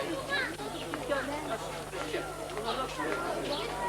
Thank you.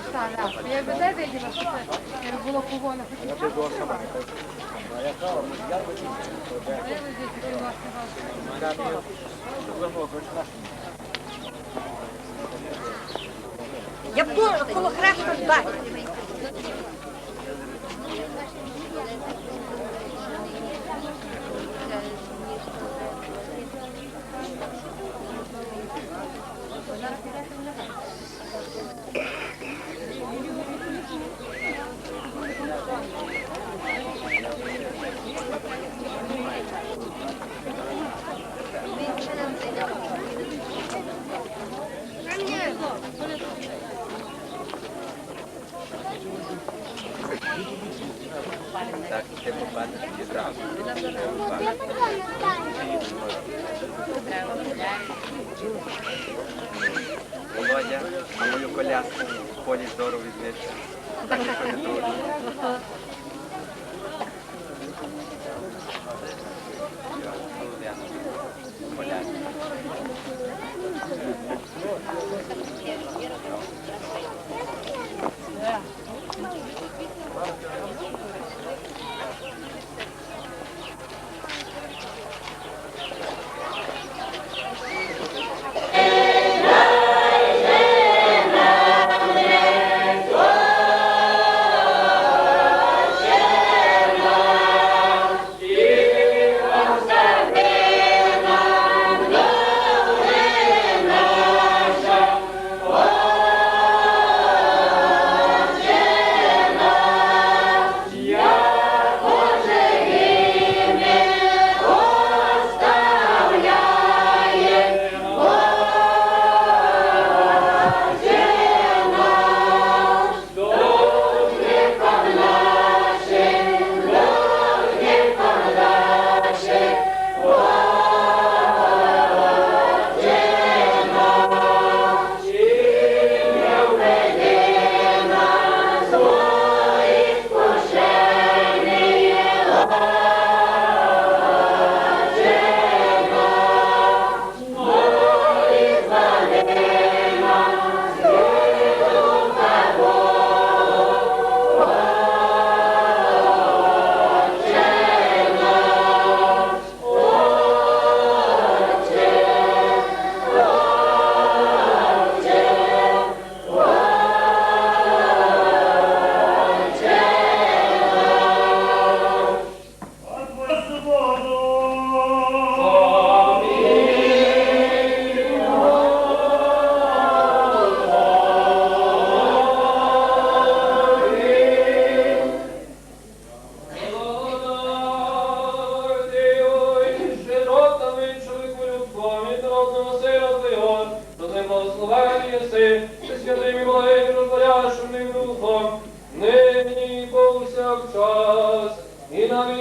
Перестали. А я би де виділа, що це е, було повона. Хоч і часу сама. Вивезіть, який у Так, ти побачиш відразу. Володя, а мою коляску в полі зору. Так Нині повсякчас і на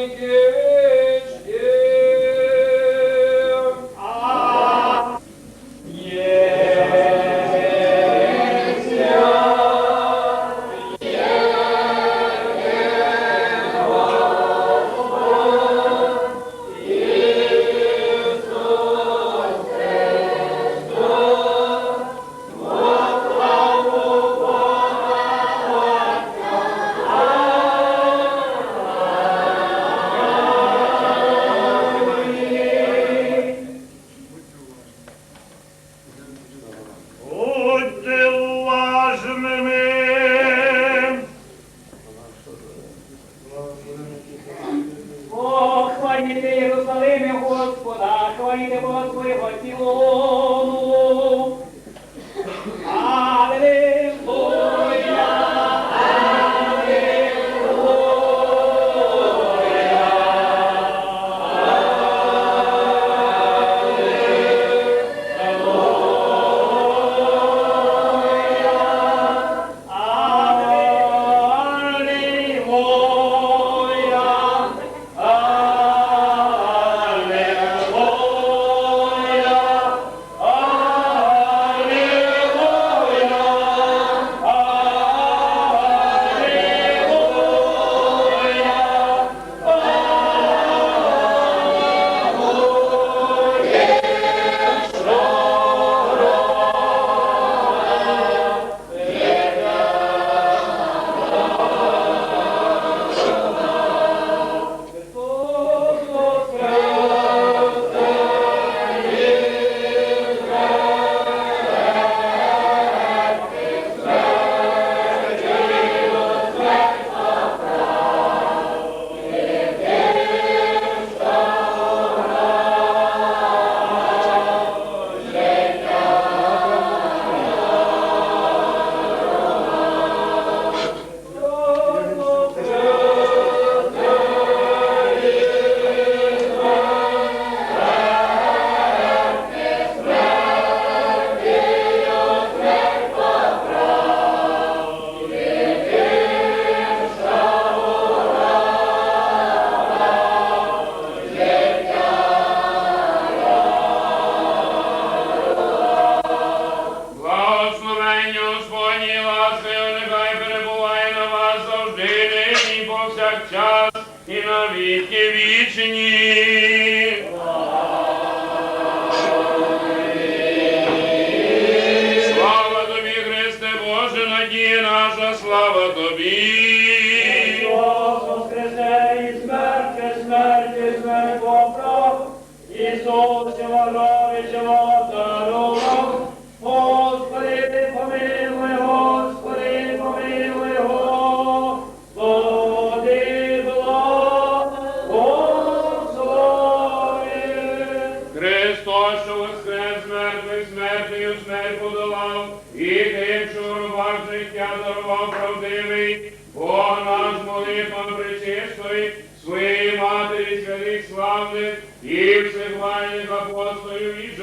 Боже, надія наша, слава Тобі.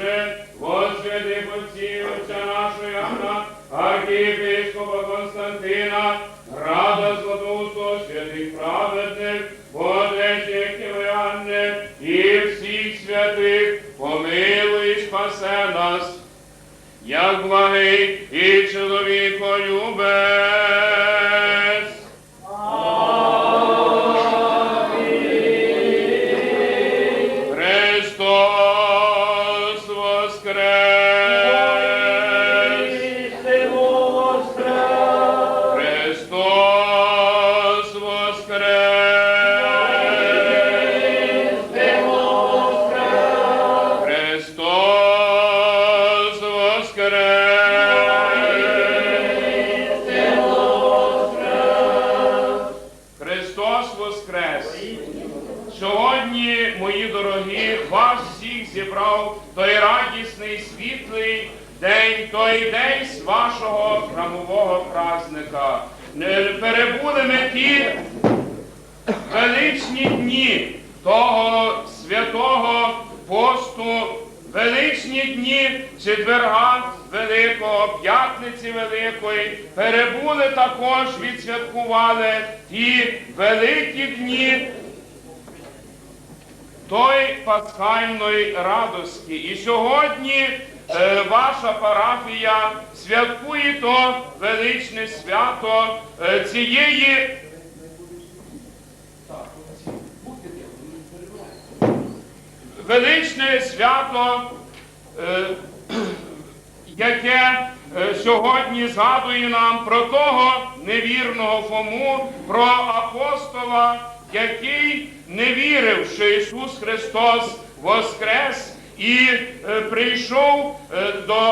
Апостолів і же, святих отців, отця нашого Яна, архієпископа Константина, Рада Златоустого, святих праведних, Божечих Іванне і всіх святих, помилуй спасе нас, як благий і чоловіколюбець. Світлий день, той день з вашого храмового празника. Перебули ми ті величні дні того святого посту, величні дні четверга Великого, п'ятниці Великої, перебули також, відсвяткували ті великі дні той пасхальної радості. І сьогодні ваша парафія святкує то величне свято е, цієї. Величне свято, е, яке е, сьогодні згадує нам про того невірного Фому, про апостола, який не вірив, що Ісус Христос воскрес і е, прийшов е, до